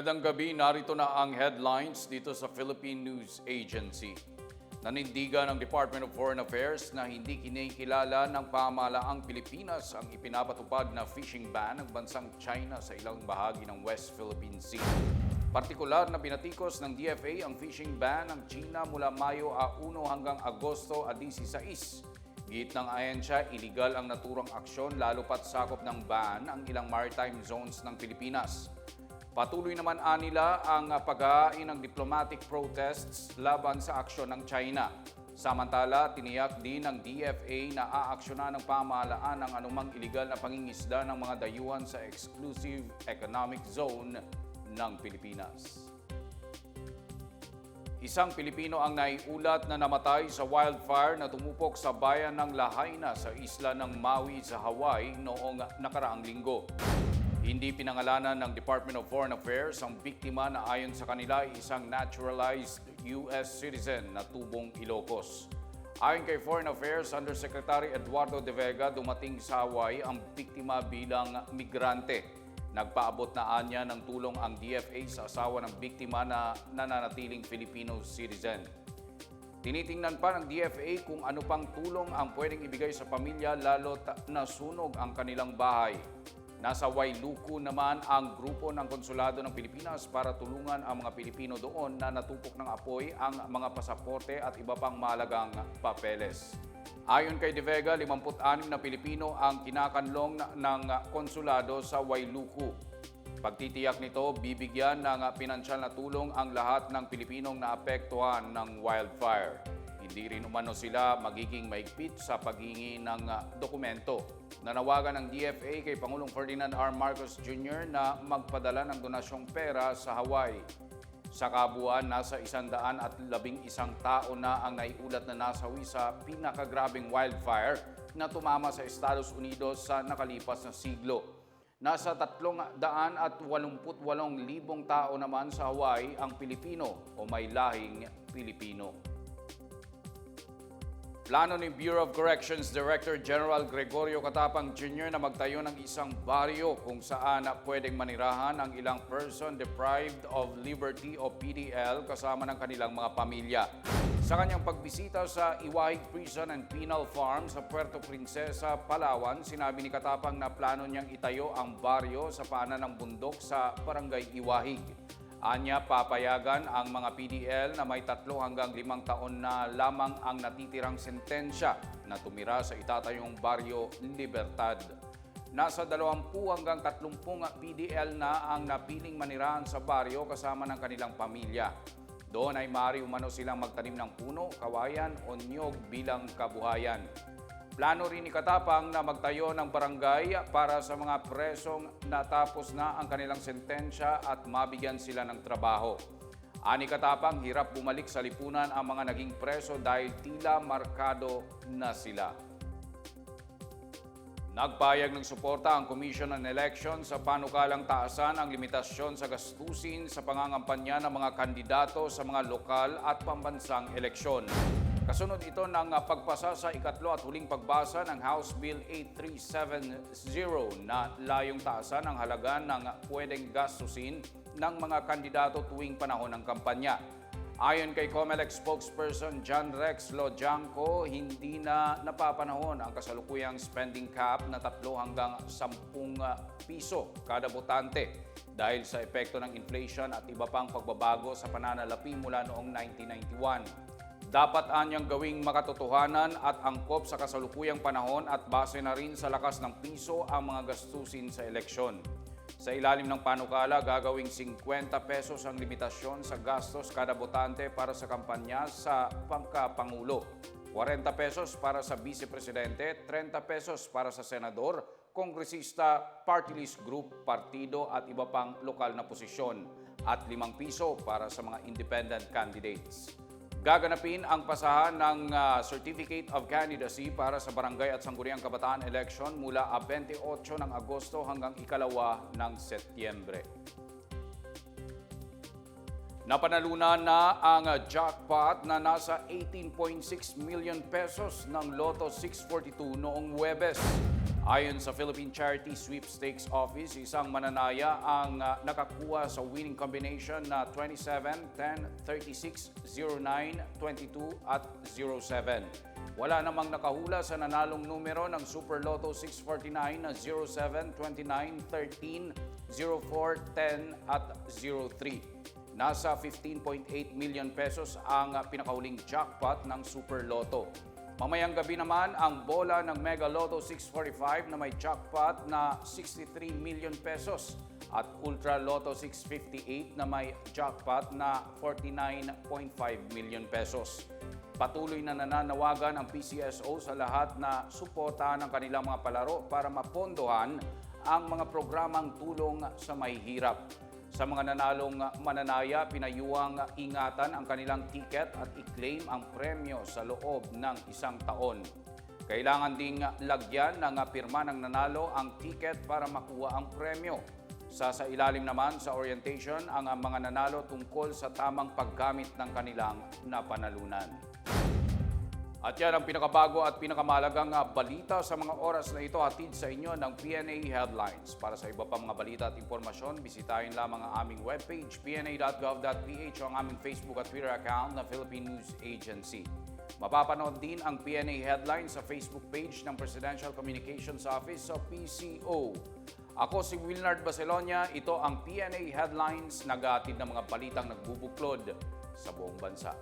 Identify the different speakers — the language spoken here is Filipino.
Speaker 1: Magandang gabi, narito na ang headlines dito sa Philippine News Agency. Nanindigan ng Department of Foreign Affairs na hindi kinikilala ng pamahalaang Pilipinas ang ipinapatupad na fishing ban ng bansang China sa ilang bahagi ng West Philippine Sea. Partikular na binatikos ng DFA ang fishing ban ng China mula Mayo a 1 hanggang Agosto a 16. Git ng ahensya, iligal ang naturang aksyon lalo pat sakop ng ban ang ilang maritime zones ng Pilipinas. Patuloy naman anila ang paghahain ng diplomatic protests laban sa aksyon ng China. Samantala, tiniyak din ng DFA na aaksyonan ng pamahalaan ang anumang iligal na pangingisda ng mga dayuhan sa exclusive economic zone ng Pilipinas. Isang Pilipino ang naiulat na namatay sa wildfire na tumupok sa bayan ng Lahaina sa isla ng Maui sa Hawaii noong nakaraang linggo. Hindi pinangalanan ng Department of Foreign Affairs ang biktima na ayon sa kanila isang naturalized U.S. citizen na tubong Ilocos. Ayon kay Foreign Affairs Undersecretary Eduardo De Vega, dumating sa Hawaii ang biktima bilang migrante. Nagpaabot na anya ng tulong ang DFA sa asawa ng biktima na nananatiling Filipino citizen. Tinitingnan pa ng DFA kung ano pang tulong ang pwedeng ibigay sa pamilya lalo nasunog ang kanilang bahay. Nasa Wailuku naman ang grupo ng Konsulado ng Pilipinas para tulungan ang mga Pilipino doon na natupok ng apoy ang mga pasaporte at iba pang mahalagang papeles. Ayon kay De Vega, 56 na Pilipino ang kinakanlong ng konsulado sa Wailuku. Pagtitiyak nito, bibigyan ng pinansyal na tulong ang lahat ng Pilipinong naapektuhan ng wildfire. Hindi rin umano sila magiging maigpit sa paghingi ng ah, dokumento. Nanawagan ng DFA kay Pangulong Ferdinand R. Marcos Jr. na magpadala ng donasyong pera sa Hawaii. Sa kabuuan, nasa isandaan at labing isang tao na ang naiulat na nasawi sa pinakagrabing wildfire na tumama sa Estados Unidos sa nakalipas na siglo. Nasa tatlong daan at walumput walong libong tao naman sa Hawaii ang Pilipino o may lahing Pilipino. Plano ni Bureau of Corrections Director General Gregorio Katapang Jr. na magtayo ng isang baryo kung saan pwedeng manirahan ang ilang person deprived of liberty o PDL kasama ng kanilang mga pamilya. Sa kanyang pagbisita sa Iwahig Prison and Penal Farm sa Puerto Princesa, Palawan, sinabi ni Katapang na plano niyang itayo ang baryo sa paanan ng bundok sa Barangay Iwahig. Anya, papayagan ang mga PDL na may tatlo hanggang limang taon na lamang ang natitirang sentensya na tumira sa itatayong baryo Libertad. Nasa 20 hanggang 30 PDL na ang napiling manirahan sa baryo kasama ng kanilang pamilya. Doon ay maaari umano silang magtanim ng puno, kawayan o niyog bilang kabuhayan. Plano rin ni Katapang na magtayo ng barangay para sa mga presong natapos na ang kanilang sentensya at mabigyan sila ng trabaho. Ani Katapang, hirap bumalik sa lipunan ang mga naging preso dahil tila markado na sila. Nagpayag ng suporta ang Commission on Elections sa panukalang taasan ang limitasyon sa gastusin sa pangangampanya ng mga kandidato sa mga lokal at pambansang eleksyon. Kasunod ito ng pagpasa sa ikatlo at huling pagbasa ng House Bill 8370 na layong taasan ang halaga ng pwedeng gastusin ng mga kandidato tuwing panahon ng kampanya. Ayon kay COMELEC spokesperson John Rex Lojanco, hindi na napapanahon ang kasalukuyang spending cap na 3 hanggang 10 piso kada botante dahil sa epekto ng inflation at iba pang pagbabago sa pananalapi mula noong 1991. Dapat anyang gawing makatotohanan at angkop sa kasalukuyang panahon at base na rin sa lakas ng piso ang mga gastusin sa eleksyon. Sa ilalim ng panukala, gagawing 50 pesos ang limitasyon sa gastos kada botante para sa kampanya sa pangkapangulo. 40 pesos para sa vice-presidente, 30 pesos para sa senador, kongresista, party list group, partido at iba pang lokal na posisyon at 5 piso para sa mga independent candidates. Gaganapin ang pasahan ng ah, Certificate of Candidacy para sa Barangay at Sangguniang Kabataan Election mula ah, 28 ng Agosto hanggang ikalawa ng Setyembre. Napanalunan na ang jackpot na nasa 18.6 million pesos ng Lotto 642 noong Webes. Ayon sa Philippine Charity Sweepstakes Office, isang mananaya ang ah, nakakuha sa winning combination na 27, 10, 36, 09, 22 at 07. Wala namang nakahula sa nanalong numero ng Super Lotto 649 na 07, 29, 13, 04, 10 at 03. Nasa 15.8 million pesos ang pinakahuling jackpot ng Super Lotto. Mamayang gabi naman ang bola ng Mega Lotto 645 na may jackpot na 63 million pesos at Ultra Lotto 658 na may jackpot na 49.5 million pesos. Patuloy na nananawagan ang PCSO sa lahat na suportahan ang kanilang mga palaro para mapondohan ang mga programang tulong sa mahihirap. Sa mga nanalong mananaya, pinayuang ingatan ang kanilang ticket at i-claim ang premyo sa loob ng isang taon. Kailangan ding lagyan ng pirma ng nanalo ang ticket para makuha ang premyo. Sa sa ilalim naman sa orientation ang mga nanalo tungkol sa tamang paggamit ng kanilang napanalunan. At yan ang pinakabago at pinakamalagang ah, balita sa mga oras na ito hatid sa inyo ng PNA Headlines. Para sa iba pa mga balita at impormasyon, bisitahin lamang ang aming webpage pna.gov.ph o ang aming Facebook at Twitter account na Philippine News Agency. Mapapanood din ang PNA Headlines sa Facebook page ng Presidential Communications Office o PCO. Ako si Wilnard Baselonia, ito ang PNA Headlines, nag ng mga balitang nagbubuklod sa buong bansa.